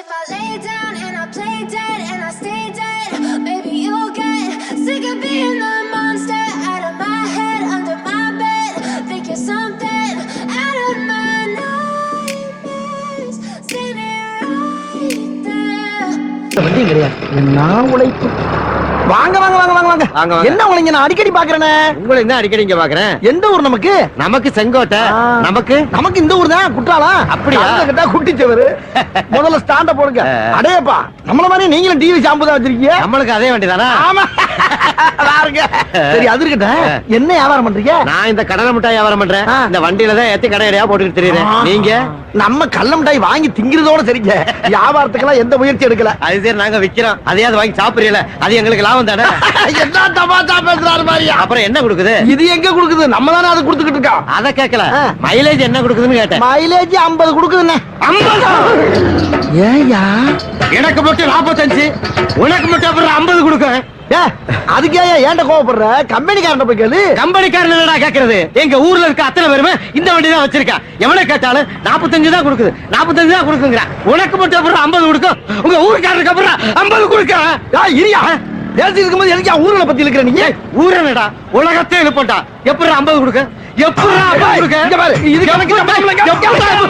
If I lay down and I play dead and I stay dead, maybe you'll get sick of being the monster out of my head, under my bed. Think you're something out of my nightmares. Standing right there. வாங்க வாங்க வாங்க வாங்க வாங்க. வாங்க. என்ன உழைங்க நான் அடிக்கடி பாக்குறேனே உங்களை என்ன அடிக்கடி இங்க பாக்குறேன் எந்த ஊர் நமக்கு? நமக்கு செங்கோட்டை. நமக்கு? நமக்கு இந்த ஊர் தான் குற்றாலா அப்படியா? கேட்டா குட்டிச்சவரு. முதல்ல ஸ்டாண்ட போடுங்க. அடேப்பா நம்மள மாதிரி நீங்களும் டிவி ஷாம்பு தான் வச்சிருக்கீங்க. நம்மளுக்கு அதே வண்டிதானா? ஆமா. பாருங்க சரி அது இருக்கட்டும். என்ன வியாபாரம் பண்றீங்க? நான் இந்த கடலை மிட்டாய் வியாபாரம் பண்றேன். இந்த வண்டியில தான் ஏத்தி கடை கடையா போட்டுக்கிட்டு தெரியுறேன். நீங்க? நம்ம கள்ள மிட்டாய் வாங்கி திங்கிறதோட சரிங்க. வியாபாரத்துக்கெல்லாம் எந்த முயற்சி எடுக்கல. அது சரி நாங்க விக்கிறோம். அதையாவது வாங்கி சாப்பிடுறீல அது எங்களுக்கு லாபம் தானே? என்ன தமாஷா பேசுறாரு மாதிரியா அப்புறம் என்ன கொடுக்குது? இது எங்க கொடுக்குது? நம்ம தானே அதை கொடுத்துக்கிட்டு இருக்கோம். அத கேட்கல. மைலேஜ் என்ன கொடுக்குதுன்னு கேட்டேன். மைலேஜ் 50 கொடுக்குதுண்ணே ஏயா எனக்கு மட்டும் நாற்பத்தஞ்சு உனக்கு மட்டும் அப்புறம் ஐம்பது கொடுக்க. அதுக்கு ஏன் ஏன்ட கோவப்படுற? கம்பெனிக்காரன் போய் கேளு. கம்பெனிக்காரன் என்னடா கேக்குறது? எங்க ஊர்ல இருக்க அத்தனை பேருமே இந்த வண்டி தான் வச்சிருக்கா. எவனை கேட்டாலும் நாற்பத்தஞ்சு தான் கொடுக்குது. நாற்பத்தஞ்சு தான் கொடுக்குங்கிற உனக்கு மட்டும் அப்புறம் ஐம்பது கொடுக்கும் உங்க ஊருக்காரருக்கு அப்புறம் ஐம்பது கொடுக்க. இரியா. பேசி இருக்கும்போது எனக்கு ஊர்ல பத்தி இருக்கிற நீங்க ஊரனடா. உலகத்தை எழுப்பட்டா எப்படி ஐம்பது கொடுக்க? எப்படி ஐம்பது கொடுக்க?